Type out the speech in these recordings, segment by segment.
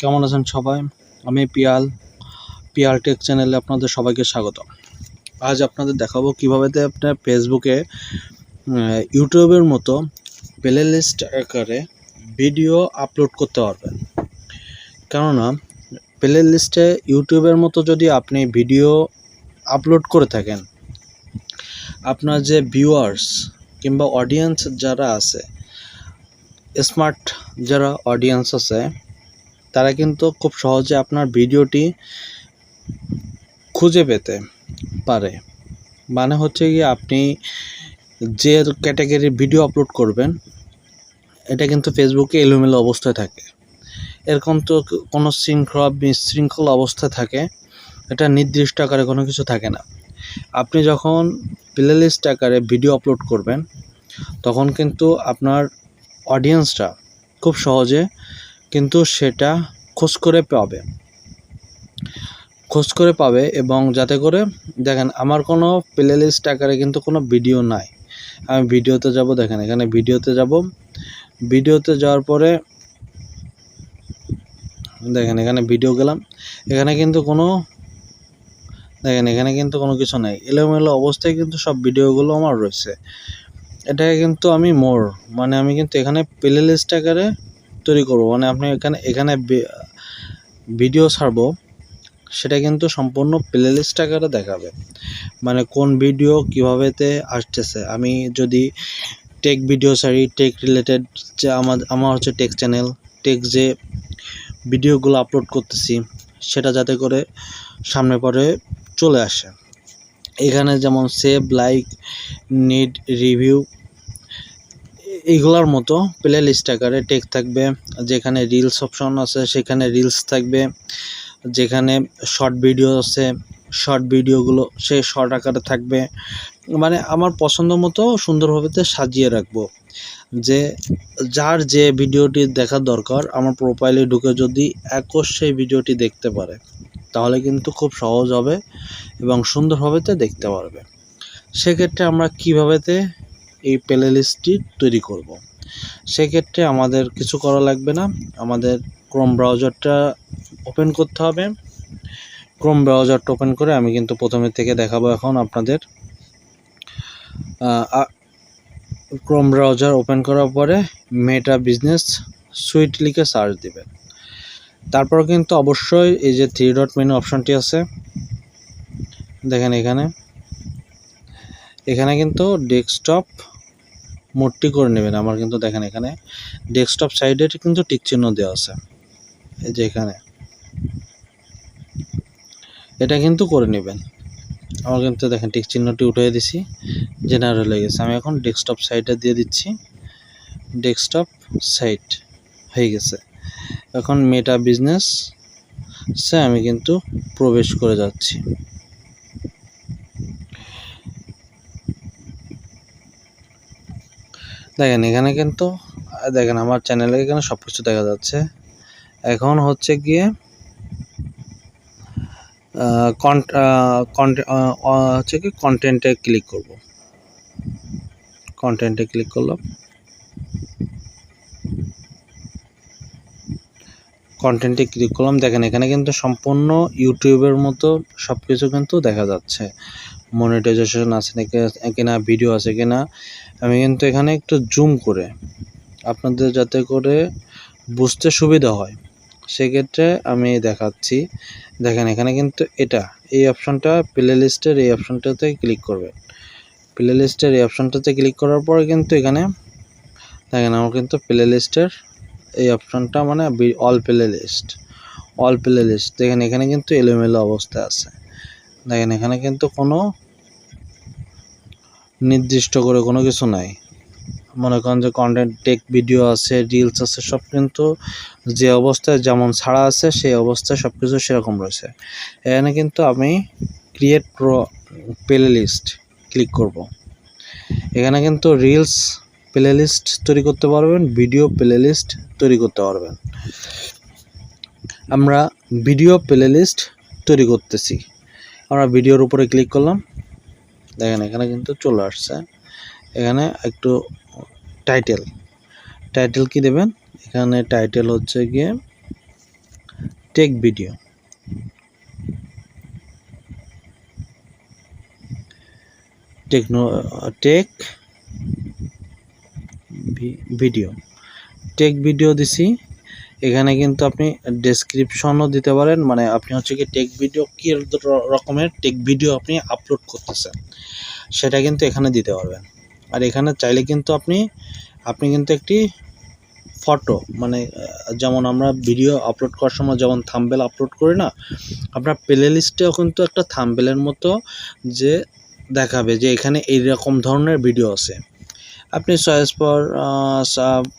কেমন আছেন সবাই? আমি পিয়াল পিয়াল টেক চ্যানেলে আপনাদের সবাইকে স্বাগত। আজ আপনাদের দেখাবো কীভাবে আপনার ফেসবুকে ইউটিউবের মতো প্লে লিস্ট আকারে ভিডিও আপলোড করতে পারবেন। কেননা প্লে লিস্টে ইউটিউবের মতো যদি আপনি ভিডিও আপলোড করে থাকেন, আপনার যে ভিউয়ার্স কিংবা অডিয়েন্স যারা আছে স্মার্ট যারা অডিয়েন্স আছে তারা কিন্তু খুব সহজে আপনার ভিডিওটি খুঁজে পেতে পারে। মানে হচ্ছে কি আপনি যে ক্যাটাগরির ভিডিও আপলোড করবেন, এটা কিন্তু ফেসবুকে এলোমেলো অবস্থায় থাকে। এরকম তো কোনো শৃঙ্খলা, বিশৃঙ্খল অবস্থায় থাকে, এটা নির্দিষ্ট আকারে কোনো কিছু থাকে না। আপনি যখন প্লেলিস্ট আকারে ভিডিও আপলোড করবেন, তখন কিন্তু আপনার অডিয়েন্সটা খুব সহজে কিন্তু সেটা খোঁজ করে পাবে। খোঁজ করে পাবে এবং যাতে করে, দেখেন, আমার কোনো প্লে লিস্ট আকারে কিন্তু কোনো ভিডিও নাই। আমি ভিডিওতে যাব, দেখেন, এখানে ভিডিওতে যাব। ভিডিওতে যাওয়ার পরে, দেখেন, এখানে ভিডিও গেলাম। এখানে কিন্তু কোনো, দেখেন, এখানে কিন্তু কোনো কিছু নাই। এলোমেলো অবস্থায় কিন্তু সব ভিডিওগুলো আমার রয়েছে। এটাকে কিন্তু আমি মোর মানে আমি কিন্তু এখানে প্লে লিস্ট আকারে তৈরি করব। মানে আপনি এখানে এখানে ভিডিও ছাড়বো, সেটা কিন্তু সম্পূর্ণ প্লে লিস্ট আকারে দেখাবে। মানে কোন ভিডিও কীভাবেতে আসতেছে। আমি যদি টেক ভিডিও ছাড়ি টেক রিলেটেড যে আমার আমার হচ্ছে টেক চ্যানেল টেক যে ভিডিওগুলো আপলোড করতেছি, সেটা যাতে করে সামনে পরে চলে আসে। এখানে যেমন সেভ লাইক নিড রিভিউ এইগুলোর মতো প্লে লিস্ট আকারে টেক থাকবে, যেখানে রিলস অপশন আছে, সেখানে রিলস থাকবে, যেখানে শর্ট ভিডিও আছে শর্ট ভিডিওগুলো সে শর্ট আকারে থাকবে। মানে আমার পছন্দ মতো সুন্দরভাবে সাজিয়ে রাখব, যে যার যে ভিডিওটি দেখার দরকার, আমার প্রোফাইলে ঢুকে যদি একশ সেই ভিডিওটি দেখতে পারে, তাহলে কিন্তু খুব সহজ হবে এবং সুন্দরভাবে তে দেখতে পারবে। সেক্ষেত্রে আমরা কীভাবেতে এই প্লে লিস্টটি তৈরি করব। সেক্ষেত্রে আমাদের কিছু করা লাগবে না। আমাদের ক্রোম ব্রাউজারটা ওপেন করতে হবে। ক্রোম ব্রাউজারটা ওপেন করে আমি কিন্তু প্রথমে থেকে দেখাবো এখন আপনাদের। ক্রোম ব্রাউজার ওপেন করার পরে মেটা বিজনেস সুইট লিখে সার্চ দিবেন। তারপর কিন্তু অবশ্যই এই যে থ্রি ডট মেনু অপশনটি আছে, দেখেন এখানে। এখানে কিন্তু ডেস্কটপ মোডটি করে নেবেন। আমার কিন্তু দেখেন এখানে ডেস্কটপ সাইডে কিন্তু টিক চিহ্ন দেওয়া আছে। এই যে এখানে। এটা কিন্তু করে নেবেন। আমার কিন্তু দেখেন টিক চিহ্নটি উঠিয়ে দিছি জেনারেল হয়ে গেছে। আমি এখন ডেস্কটপ সাইডে দিয়ে দিচ্ছি। ডেস্কটপ সাইট হয়ে গেছে। এখন মেটা বিজনেস সে আমি কিন্তু প্রবেশ করে যাচ্ছি। দেখেন, এখানে কিন্তু দেখেন আমার চ্যানেলে এখানে সব কিছু দেখা যাচ্ছে। এখন হচ্ছে গিয়ে হচ্ছে কি কন্টেন্টে ক্লিক করব। কন্টেন্টে ক্লিক করলাম। কন্টেন্টে ক্লিক করলাম। দেখেন, এখানে কিন্তু সম্পূর্ণ ইউটিউবের মতো সব কিছু কিন্তু দেখা যাচ্ছে। মনিটাইজেশন আছে কিনা ভিডিও আছে কিনা, আমি কিন্তু এখানে একটু জুম করে আপনাদের যাতে করে বুঝতে সুবিধা হয়। সেক্ষেত্রে আমি দেখাচ্ছি। দেখেন, এখানে কিন্তু এটা, এই অপশনটা প্লে লিস্টের এই অপশনটাতে ক্লিক করবেন। প্লে লিস্টের এই অপশনটাতে ক্লিক করার পরে কিন্তু এখানে, দেখেন, আমার কিন্তু প্লে লিস্টের এই অপশনটা মানে all play list all play list দেখেন, এখানে কিন্তু এলোমেলো অবস্থায় আছে। দেখেন, এখানে কিন্তু কোনো নির্দিষ্ট করে কোনো কিছু নাই। মনে করেন যে কন্টেন্ট টেক ভিডিও আছে রিলস আছে, সব কিন্তু যে অবস্থায় যেমন ছাড়া আছে, সেই অবস্থায় সব কিছু সেরকম রয়েছে। এখানে কিন্তু আমি create pro play list click করব। এখানে কিন্তু রিলস প্লে লিস্ট তৈরি করতে পারবেন ভিডিও প্লে লিস্ট তৈরি করতে পারবেন। আমরা ভিডিও প্লে লিস্ট তৈরি করতেছি। আমরা ভিডিওর উপরে ক্লিক করলাম। দেখেন, এখানে কিন্তু চলে আসছে। এখানে একটু টাইটেল টাইটেল কি দেবেন? এখানে টাইটেল হচ্ছে গিয়ে tech video techno tech video tech video দিছি। এখানে কিন্তু আপনি ডেসক্রিপশনও দিতে পারেন মানে আপনি হচ্ছে কি টেক ভিডিও কী রকমের টেক ভিডিও আপনি আপলোড করতেছেন, সেটা কিন্তু এখানে দিতে পারবেন। আর এখানে চাইলে কিন্তু আপনি আপনি কিন্তু একটি ফটো মানে যেমন আমরা ভিডিও আপলোড করার সময় যেমন থাম্বেল আপলোড করি না, আপনার প্লে লিস্টেও কিন্তু একটা থাম্বেলের মতো যে দেখাবে যে এখানে এইরকম ধরনের ভিডিও আছে। আপনি চয়েস পর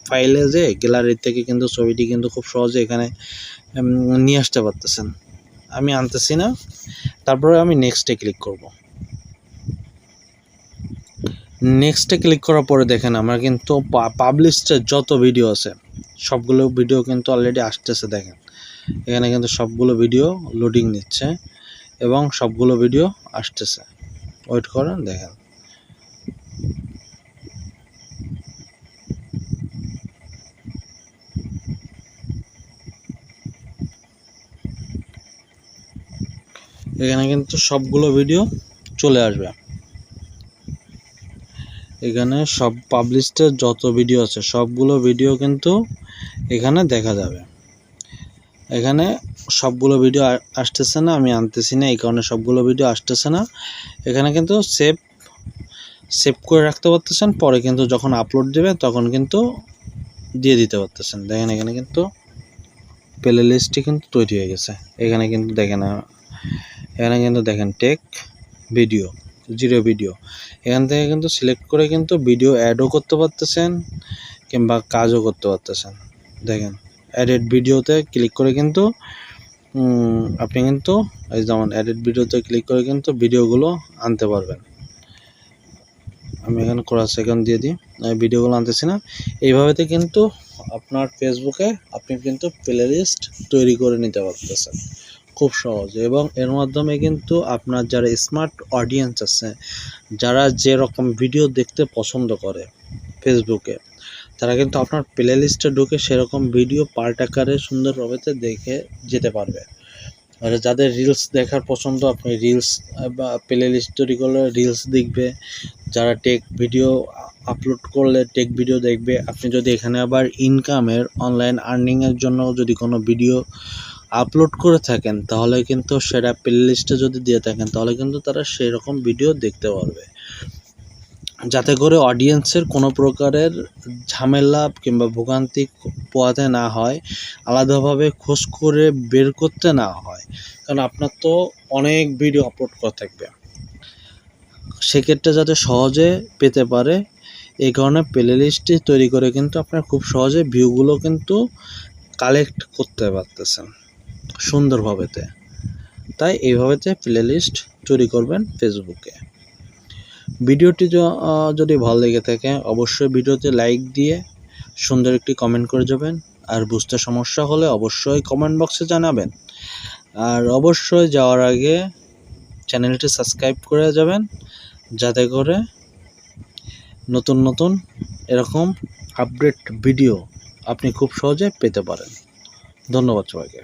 ফাইলে যে গ্যালারি থেকে কিন্তু ছবিটি কিন্তু খুব সহজে এখানে নিয়ে আসতে পারতেছেন। আমি আনতেছি না। তারপরে আমি নেক্সটে ক্লিক করব। নেক্সটে ক্লিক করার পরে দেখেন আমার কিন্তু পাবলিশডের যত ভিডিও আছে, সবগুলো ভিডিও কিন্তু অলরেডি আসতেছে দেখেন। এখানে কিন্তু সবগুলো ভিডিও লোডিং নিচ্ছে এবং সবগুলো ভিডিও আসতেছে। ওয়েট করেন, দেখেন। এখানে কিন্তু সবগুলো ভিডিও চলে আসবে। এখানে সব পাবলিশডের যত ভিডিও আছে, সবগুলো ভিডিও কিন্তু এখানে দেখা যাবে। এখানে সবগুলো ভিডিও আসতেছে না, আমি আনতেছি না, এই কারণে সবগুলো ভিডিও আসতেছে না। এখানে কিন্তু সেভ সেভ করে রাখতে পারতেছেন, পরে কিন্তু যখন আপলোড দেবে তখন কিন্তু দিয়ে দিতে পারতেছেন। দেখেন এখানে কিন্তু প্লে লিস্টটি কিন্তু তৈরি হয়ে গেছে। এখানে কিন্তু দেখেন এখানে কিন্তু দেখেন টেক ভিডিও, জিরো ভিডিও। এখান থেকে কিন্তু সিলেক্ট করে কিন্তু ভিডিও অ্যাডও করতে পারতেছেন কিংবা কাজও করতে পারতেছেন। দেখেন অ্যাডেড ভিডিওতে ক্লিক করে কিন্তু আপনি কিন্তু এই যেমন এডিট ভিডিওতে ক্লিক করে কিন্তু ভিডিওগুলো আনতে পারবেন। আমি এখানে ক্রস সেকেন্ড দিয়ে দিই, আমি ভিডিওগুলো আনতেছি না। এইভাবেতে কিন্তু আপনার ফেসবুকে আপনি কিন্তু প্লে লিস্ট তৈরি করে নিতে পারতেছেন। খুব সহজ। এবং এর মাধ্যমে কিন্তু আপনার যারা স্মার্ট অডিয়েন্স আছে, যারা যে রকম ভিডিও দেখতে পছন্দ করে ফেসবুকে তারা কিন্তু আপনার প্লে লিস্টে ঢুকে সেরকম ভিডিও পার্ট আকারে সুন্দরভাবে দেখে যেতে পারবে। আর যাদের রিলস দেখার পছন্দ, আপনি রিলস বা প্লে লিস্ট তৈরি করলে রিলস দেখবে। যারা টেক ভিডিও আপলোড করলে টেক ভিডিও দেখবে। আপনি যদি এখানে আবার ইনকামের অনলাইন আর্নিংয়ের জন্য যদি কোনো ভিডিও আপলোড করে থাকেন, তাহলে কিন্তু সেটা প্লে লিস্টে যদি দিয়ে থাকেন, তাহলে কিন্তু তারা সেই রকম ভিডিও দেখতে পারবে। যাতে করে অডিয়েন্সের কোনো প্রকারের ঝামেলা কিংবা ভোগান্তি পোয়াতে না হয়, আলাদাভাবে খোঁজ করে বের করতে না হয়। কারণ আপনার তো অনেক ভিডিও আপলোড করা থাকবে। সেক্ষেত্রে যাতে সহজে পেতে পারে, এই কারণে প্লে লিস্টটি তৈরি করে কিন্তু আপনার খুব সহজে ভিউগুলো কিন্তু কালেক্ট করতে পারতেছেন। সুন্দরভাবেতে। তাই এইভাবেতে প্লে লিস্ট তৈরি করবেন ফেসবুকে ভিডিওটি যদি ভালো লেগে থাকে, অবশ্যই ভিডিওতে লাইক দিয়ে সুন্দর একটি কমেন্ট করে যাবেন। আর বুঝতে সমস্যা হলে অবশ্যই কমেন্ট বক্সে জানাবেন। আর অবশ্যই যাওয়ার আগে চ্যানেলটি সাবস্ক্রাইব করে যাবেন, যাতে করে নতুন নতুন এরকম আপডেট ভিডিও আপনি খুব সহজে পেতে পারেন। ধন্যবাদ সবাইকে।